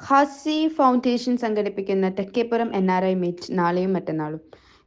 ഹാസി foundation സംഘടിപ്പിക്കുന്ന Thekkepuram N R I meet നാളെയും മറ്റന്നാളും.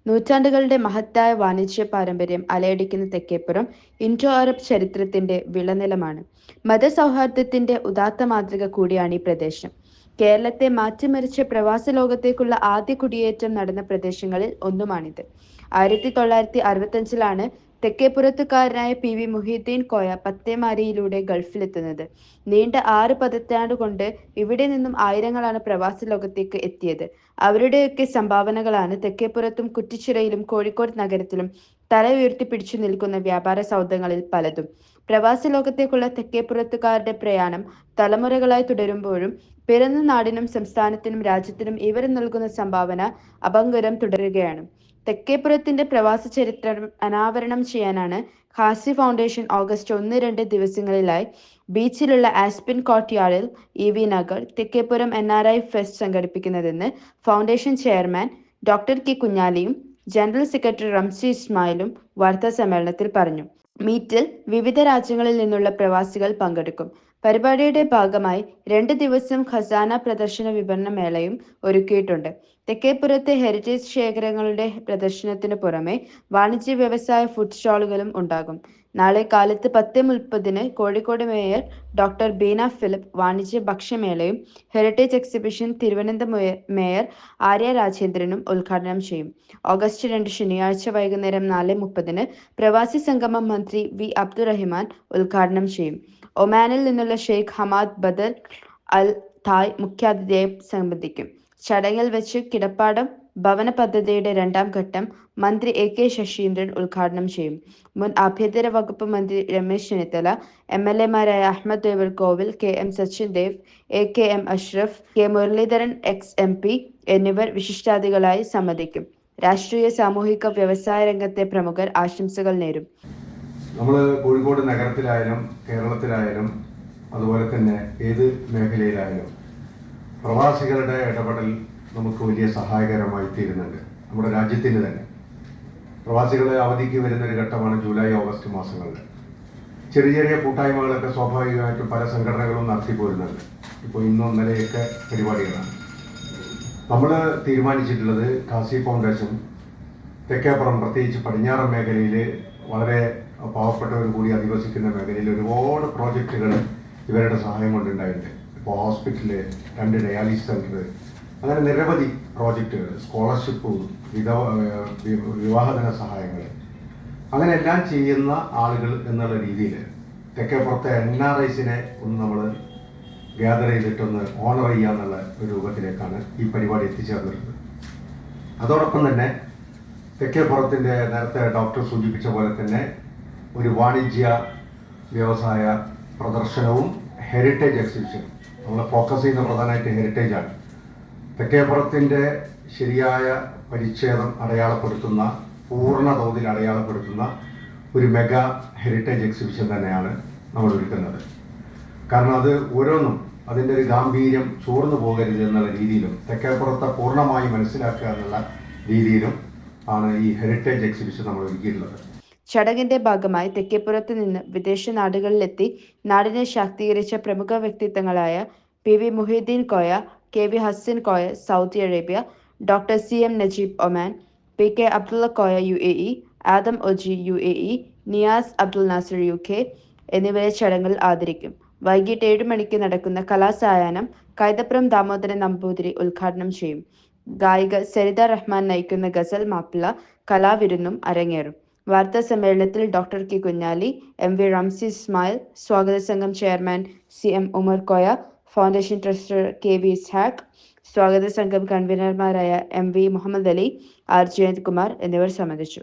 നൂറ്റാണ്ടുകളുടെ മഹത്തായ വാണിജ്യ പാരമ്പര്യം അലയടിക്കുന്ന തെക്കേപ്പുറം ഇൻഡോ അറബ് ചരിത്രത്തിന്റെ വിളനിലമാണ്. മതസൗഹാർദ്ദത്തിന്റെ ഉദാത്ത മാതൃക കൂടിയാണ് ഈ പ്രദേശം. കേരളത്തെ മാറ്റിമറിച്ച പ്രവാസ ലോകത്തേക്കുള്ള ആദ്യ കുടിയേറ്റം നടന്ന പ്രദേശങ്ങളിൽ ഒന്നുമാണിത്. ആയിരത്തി തൊള്ളായിരത്തി അറുപത്തഞ്ചിലാണ് തെക്കേപ്പുറത്തുകാരനായ പി വി മുഹീദ്ദീൻ കോയ പത്തേമാരിയിലൂടെ ഗൾഫിലെത്തുന്നത്. നീണ്ട ആറ് പതിറ്റാണ്ട് കൊണ്ട് ഇവിടെ നിന്നും ആയിരങ്ങളാണ് പ്രവാസി ലോകത്തേക്ക് എത്തിയത്. അവരുടെയൊക്കെ സംഭാവനകളാണ് തെക്കേപ്പുറത്തും കുറ്റിച്ചിറയിലും കോഴിക്കോട് നഗരത്തിലും തല ഉയർത്തി പിടിച്ചു നിൽക്കുന്ന വ്യാപാര സൗദങ്ങളിൽ പലതും. പ്രവാസ ലോകത്തേക്കുള്ള തെക്കേപ്പുറത്തുകാരുടെ പ്രയാണം തലമുറകളായി തുടരുമ്പോഴും പിറന്ന നാടിനും സംസ്ഥാനത്തിനും രാജ്യത്തിനും ഇവർ നൽകുന്ന സംഭാവന അപങ്കരം തുടരുകയാണ്. തെക്കേപ്പുറത്തിന്റെ പ്രവാസ ചരിത്രം അനാവരണം ചെയ്യാനാണ് ഖാസി ഫൗണ്ടേഷൻ ഓഗസ്റ്റ് ഒന്ന് രണ്ട് ദിവസങ്ങളിലായി ബീച്ചിലുള്ള Aspin കോട്ട്യാർഡിൽ E V Nagar Thekkepuram N R I fest സംഘടിപ്പിക്കുന്നതെന്ന് foundation chairman doctor K കുഞ്ഞാലിയും ജനറൽ സെക്രട്ടറി റംസി ഇസ്മായിലും വാർത്താ സമ്മേളനത്തിൽ പറഞ്ഞു. മീറ്റിൽ വിവിധ രാജ്യങ്ങളിൽ നിന്നുള്ള പ്രവാസികൾ പങ്കെടുക്കും. പരിപാടിയുടെ ഭാഗമായി രണ്ട് ദിവസം ഖസാന പ്രദർശന വിപണന മേളയും ഒരുക്കിയിട്ടുണ്ട്. തെക്കേപ്പുറത്തെ ഹെറിറ്റേജ് ശേഖരങ്ങളുടെ പ്രദർശനത്തിന് പുറമെ വാണിജ്യ വ്യവസായ ഫുഡ് സ്റ്റാളുകളും ഉണ്ടാകും. നാളെ കാലത്ത് പത്ത് മുപ്പതിന് Kozhikode mayor doctor Beena Philip വാണിജ്യ ഭക്ഷ്യമേളയും heritage exhibition Thiruvananthapuram mayor Arya രാജേന്ദ്രനും ഉദ്ഘാടനം ചെയ്യും. ഓഗസ്റ്റ് രണ്ട് ശനിയാഴ്ച വൈകുന്നേരം നാല് മുപ്പതിന് പ്രവാസി സംഗമം മന്ത്രി വി അബ്ദുറഹിമാൻ ഉദ്ഘാടനം ചെയ്യും. ഒമാനിൽ നിന്നുള്ള ഷെയ്ഖ് ഹമാദ് ബദൽ അൽ തായ് മുഖ്യാതിഥിയായി സംബന്ധിക്കും. ചടങ്ങിൽ വെച്ച് കിടപ്പാടം ഭവന പദ്ധതിയുടെ രണ്ടാം ഘട്ടം മന്ത്രി എ കെ ശശീന്ദ്രൻ ഉദ്ഘാടനം ചെയ്യും. മുൻ ആഭ്യന്തര വകുപ്പ് മന്ത്രി Ramesh Chennithala M L എമാരായ Ahammad Devarkovil K M Sachin Dev A K M Ashraf K Muraleedharan ex M P എന്നിവർ വിശിഷ്ടാതികളായി സംബന്ധിക്കും. രാഷ്ട്രീയ സാമൂഹിക വ്യവസായ രംഗത്തെ പ്രമുഖർ ആശംസകൾ നേരും. നമ്മൾ കോഴിക്കോട് നഗരത്തിലായാലും കേരളത്തിലായാലും അതുപോലെ തന്നെ ഏത് മേഖലയിലായാലും പ്രവാസികളുടെ ഇടപെടൽ നമുക്ക് വലിയ സഹായകരമായി തീരുന്നുണ്ട്. നമ്മുടെ രാജ്യത്തിന് തന്നെ. പ്രവാസികളെ അവധിക്ക് വരുന്ന ഒരു ഘട്ടമാണ് ജൂലൈ ഓഗസ്റ്റ് മാസങ്ങളിൽ. ചെറിയ ചെറിയ കൂട്ടായ്മകളൊക്കെ സ്വാഭാവികമായിട്ടും പല സംഘടനകളും നടത്തി പോരുന്നുണ്ട്. ഇപ്പോൾ ഇന്നും ഇന്നലെയൊക്കെ പരിപാടികളാണ്. നമ്മൾ തീരുമാനിച്ചിട്ടുള്ളത് കാസി ഫൗണ്ടേഷൻ തെക്കേപ്പുറം പ്രത്യേകിച്ച് പടിഞ്ഞാറൻ മേഖലയിൽ വളരെ പാവപ്പെട്ടവർ കൂടി അധിവസിക്കുന്ന മേഖലയിൽ ഒരുപാട് പ്രോജക്റ്റുകൾ ഇവരുടെ സഹായം കൊണ്ടുണ്ടായിട്ടുണ്ട്. ഇപ്പോൾ ഹോസ്പിറ്റൽ രണ്ട് ഡയാലിസിസ് സെന്റർ അങ്ങനെ നിരവധി പ്രോജക്റ്റുകൾ സ്കോളർഷിപ്പ് വിധവ വിവാഹധന സഹായങ്ങൾ അങ്ങനെ എല്ലാം ചെയ്യുന്ന ആളുകൾ എന്നുള്ള രീതിയിൽ തെക്കേപ്പുറത്തെ എൻ ആർ ഐസിനെ ഒന്ന് നമ്മൾ ഗ്യാദർ ചെയ്തിട്ടൊന്ന് ഓണർ ചെയ്യുക എന്നുള്ള ഒരു രൂപത്തിലേക്കാണ് ഈ പരിപാടി എത്തിച്ചേർന്നിട്ടുള്ളത്. അതോടൊപ്പം തന്നെ തെക്കേപ്പുറത്തിന്റെ നേരത്തെ ഡോക്ടർ സൂചിപ്പിച്ച പോലെ തന്നെ ഒരു വാണിജ്യ വ്യവസായ പ്രദർശനവും ഹെറിറ്റേജ് എക്സിബിഷനും നമ്മൾ ഫോക്കസ് ചെയ്യുന്ന പ്രധാനമായിട്ട് ഹെറിറ്റേജ് ആണ്. തെക്കേപ്പുറത്തിന്റെ ശരിയായ പരിച്ഛേദം അടയാളപ്പെടുത്തുന്ന പൂർണ തോതിൽ അടയാളപ്പെടുത്തുന്ന ഒരു മെഗാ ഹെറിറ്റേജ് എക്സിബിഷൻ തന്നെയാണ് നമ്മൾ ഒരുക്കുന്നത്. കാരണം അത് ഓരോന്നും അതിന്റെ ഒരു ഗാംഭീര്യം ചോർന്നു പോകരുത് എന്നുള്ള രീതിയിലും തെക്കേപ്പുറത്തെ പൂർണമായി മനസ്സിലാക്കുക എന്നുള്ള രീതിയിലും ആണ് ഈ ഹെറിറ്റേജ് എക്സിബിഷൻ നമ്മൾ ഒരുക്കിയിട്ടുള്ളത്. ചടങ്ങിന്റെ ഭാഗമായി തെക്കേപ്പുറത്ത് നിന്ന് വിദേശ നാടുകളിലെത്തി നാടിനെ ശാക്തീകരിച്ച പ്രമുഖ വ്യക്തിത്വങ്ങളായ P V Muhiyuddin Koya K V Hassan Koya Saudi Arabia doctor C M Najeeb Oman P K Abdulla Koya U A E Adam Oji U A E Niyas Abdul Nasar U K എന്നിവരെ ചടങ്ങിൽ ആദരിക്കും. വൈകിട്ട് ഏഴ് മണിക്ക് നടക്കുന്ന കലാസായാഹ്നം കൈതപ്പുറം ദാമോദരൻ നമ്പൂതിരി ഉദ്ഘാടനം ചെയ്യും. ഗായിക സരിത റഹ്മാൻ നയിക്കുന്ന ഗസൽ മാപ്പിള കലാവിരുന്നും അരങ്ങേറും. വാർത്താ സമ്മേളനത്തിൽ doctor K Kunhali M V Ramsi Ismail സ്വാഗത സംഘം chairman C M Umar Koya foundation trustee K V Ishaq സ്വാഗത സംഘം കൺവീനർമാരായ M V Muhammad Ali R Jayant Kumar എന്നിവർ സംബന്ധിച്ചു.